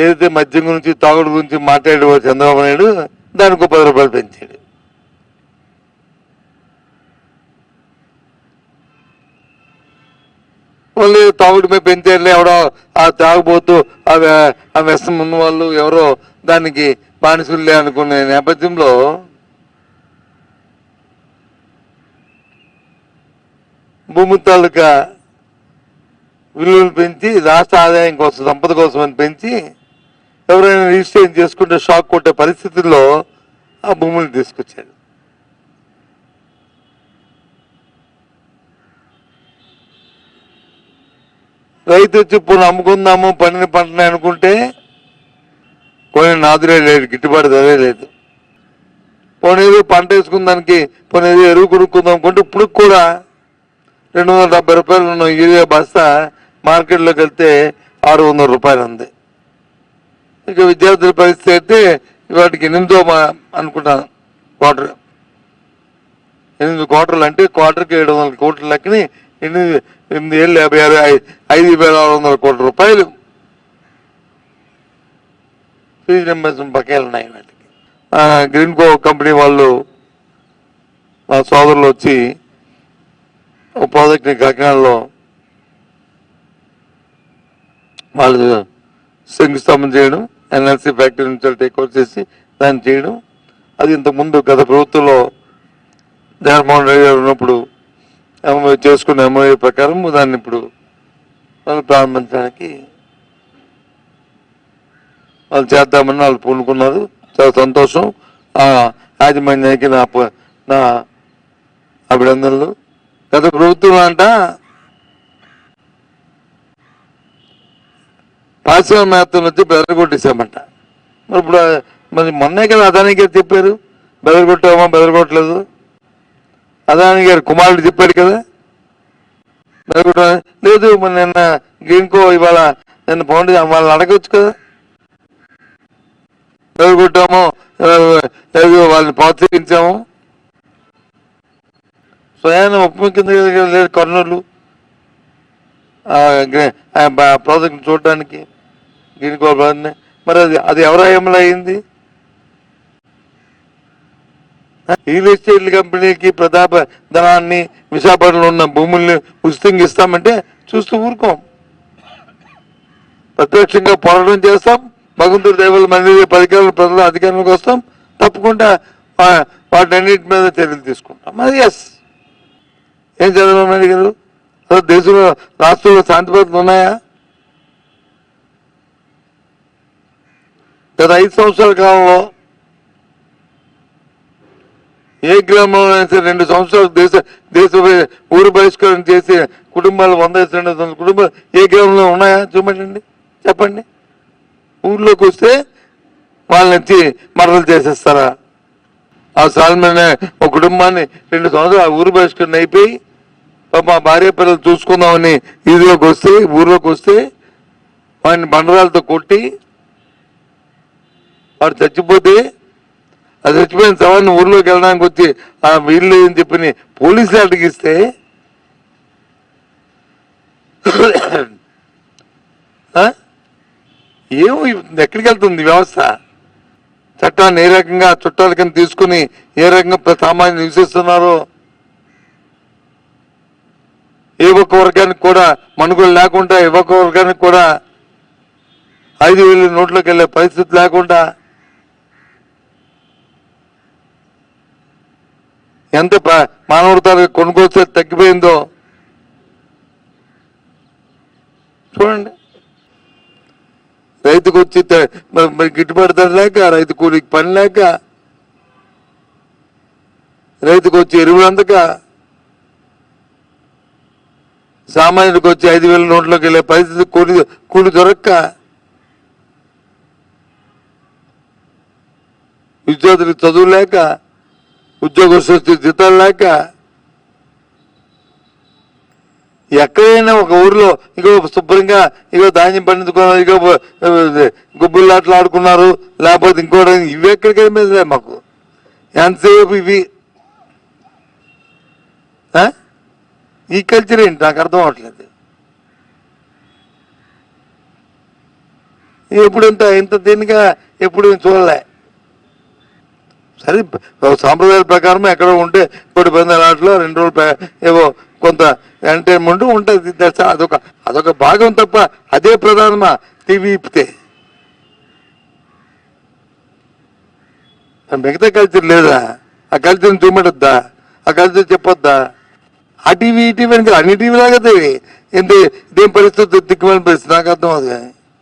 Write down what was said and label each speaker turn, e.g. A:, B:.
A: ఏదైతే మద్యం గురించి తాగుడు గురించి మాట్లాడే చంద్రబాబు నాయుడు దానికి పది రూపాయలు పెంచాడు. మళ్ళీ తాగుడు మీద పెంచారులే ఎవడో ఆ తాగుబోతూ ఆ ఆ వ్యసనం ఉన్న వాళ్ళు ఎవరో దానికి బానిసులే అనుకునే నేపథ్యంలో భూమి తాలూకా విలువలు పెంచి రాష్ట్ర ఆదాయం కోసం సంపద కోసం అని పెంచి ఎవరైనా రిజిస్ట్రేషన్ చేసుకుంటే షాక్ కొట్టే పరిస్థితుల్లో ఆ భూములు తీసుకొచ్చాడు. రైతు వచ్చి ఇప్పుడు అమ్ముకుందాము పండిన పంటని అనుకుంటే కొన్ని నాదులే లేదు గిట్టుబాటు ధరే లేదు. పోనేది పంట వేసుకున్న దానికి పోనేది ఎరువు కొనుక్కుందాం అనుకుంటే ఇప్పుడు కూడా రెండు వందల డెబ్బై రూపాయలు ఉన్న యూరియా బస్తా మార్కెట్లోకి వెళ్తే ఆరు వందల రూపాయలు ఉంది. ఇక విద్యార్థుల పరిస్థితి అయితే వాటికి ఎనిమిదో మా అనుకుంటాను క్వార్టర్. ఎనిమిది క్వార్టర్లు అంటే క్వార్టర్కి ఏడు వందల కోట్ల లెక్కని ఎనిమిది ఎనిమిది ఏళ్ళు యాభై ఆరు ఐదు వేల ఆరు వందల కోట్ల రూపాయలు. ఫీజు రింబర్స్మెంట్ బకాయిలు ఉన్నాయి వాటికి. గ్రీన్ కో కంపెనీ వాళ్ళు మా సోదరులు వచ్చి ఒక ప్రాజెక్ట్ని కాకినాడలో వాళ్ళు శంకుస్థాపన చేయడం ఎన్ఎల్సి ఫ్యాక్టరీ నుంచి టేక్ ఓవర్ చేసి దాన్ని చేయడం. అది ఇంతకుముందు గత ప్రభుత్వంలో జగన్మోహన్ రెడ్డి గారు ఉన్నప్పుడు ఎంఓ చేసుకున్న ఎంఓఏ ప్రకారం దాన్ని ఇప్పుడు వాళ్ళు ప్రారంభించడానికి వాళ్ళు చేద్దామని వాళ్ళు పూనుకున్నారు. చాలా సంతోషం. యాజమాన్యానికి నా నా అభినందనలు. గత ప్రభుత్వం అంట పాశ్చిమ వచ్చి బెదరగొట్టేసామంట మరి ఇప్పుడు మరి మొన్నే కదా అదాని గారు చెప్పారు బెదరగొట్టామా బెదరగొట్టలేదు అదాని గారు కుమారుడు చెప్పాడు కదా బెదరగొట్ట లేదు మరి నిన్న గ్రీన్కో ఇవాళ నిన్న పౌండ్ వాళ్ళని అడగచ్చు కదా. బెదరగొట్టాము లేదు వాళ్ళని ప్రోత్సహించాము. స్వయాన్ని ఉప ముఖ్యమంత్రి లేదు కర్నూలు. ప్రాజెక్ట్ చూడడానికి గ్రీన్ కోల్ మరి అది అది ఎవరి హయాంలో అయింది రియల్ ఎస్టేట్ కంపెనీకి ప్రతాప ధనాన్ని విశాఖపట్నంలో ఉన్న భూముల్ని ఉచితంగా ఇస్తామంటే చూస్తూ ఊరుకోం. ప్రత్యక్షంగా పోరాటం చేస్తాం. భగవంతుడి దేవుల మంది పథకాలు ప్రజల అధికారంలోకి వస్తాం. తప్పకుండా వా- వాటన్నిటి మీద చర్యలు తీసుకుంటాం. అది ఎస్ ఏం చంద్రబాబు నాయుడు గారు? దేశంలో రాష్ట్రంలో శాంతి భద్రతలు ఉన్నాయా? గత ఐదు సంవత్సరాల కాలంలో ఏ గ్రామంలో సరే రెండు సంవత్సరాలు దేశ దేశ ఊరు బహిష్కరణ చేసి కుటుంబాలు వంద రెండు వందల కుటుంబాలు ఏ గ్రామంలో ఉన్నాయా? చూపండి చెప్పండి. ఊర్లోకి వస్తే వాళ్ళని వచ్చి మరలు చేసేస్తారా? ఆ సాల్మన్ ఒక కుటుంబాన్ని రెండు సంవత్సరాలు ఆ ఊరు బహిష్కరణ అయిపోయి మా భార్య పిల్లలు చూసుకుందామని ఇదిలోకి వస్తే ఊర్లోకి వస్తే వాడిని బండరాలతో కొట్టి వాడు చచ్చిపోతే అది చచ్చిపోయిన శవాన్ని ఊర్లోకి వెళ్ళడానికి వచ్చి ఆ వీళ్ళు అని చెప్పి పోలీసులు అడిగిస్తే ఏమో ఎక్కడికి వెళ్తుంది వ్యవస్థ? చట్టాన్ని ఏ రకంగా చుట్టాల కింద తీసుకుని ఏ రకంగా ప్ర- సామాన్యులు నివసిస్తున్నారో ఏ ఒక్క వర్గానికి కూడా మనుగోలు లేకుండా ఏ ఒక్క వర్గానికి కూడా ఐదు వేలు నోట్లోకి వెళ్ళే పరిస్థితి లేకుండా ఎంత ప- కొనుగోలు తగ్గిపోయిందో. చూడండి. రైతుకు వచ్చి మరి- గిట్టుబాటు ధర లేక రైతు కూలికి పని లేక రైతుకు వచ్చి ఎరువులు అందక సామాన్యుడికి వచ్చి ఐదు వేల నోట్లోకి వెళ్ళే పరిస్థితి కూలి కూలి దొరక్క. విద్యార్థులకు చదువు లేక ఉద్యోగస్తులకు జీతాలు లేక ఎక్కడైనా ఒక ఊరిలో ఇగో శుభ్రంగా ఇగో ధాన్యం పండించుకున్నారు ఇగో గుబ్బుల్లాట్లు ఆడుకున్నారు లేకపోతే ఇంకోటి ఇవి ఎక్కడికి మీద మాకు. ఎంతసేపు ఇవి ఆ? ఈ కల్చర్ ఏంటి? నాకు అర్థం అవట్లేదు. ఎప్పుడు ఇంత ఇంత దీనిగా ఎప్పుడు చూడలే. సరే సాంప్రదాయాల ప్రకారం ఎక్కడో ఉంటే కోటి పందాల ఆటలో రెండు రోజులు ఏవో కొంత ఎంటర్టైన్మెంట్ ఉంటుంది. దట్స్ అదొక అదొక భాగం తప్ప అదే ప్రధానమా? టీవీ ఇప్పితే. మిగతా కల్చర్ లేదా? ఆ కల్చర్ని చూపెట్టద్దా ఆ కల్చర్ చెప్పొద్దా? ఆ టీవీ ఈ టీవీ అని కాదు, అన్ని టీవీ లాగా ఎంత ఇదేం పరిస్థితి దిక్కుమని పరిస్థితి నాకు అర్థం అవుతుంది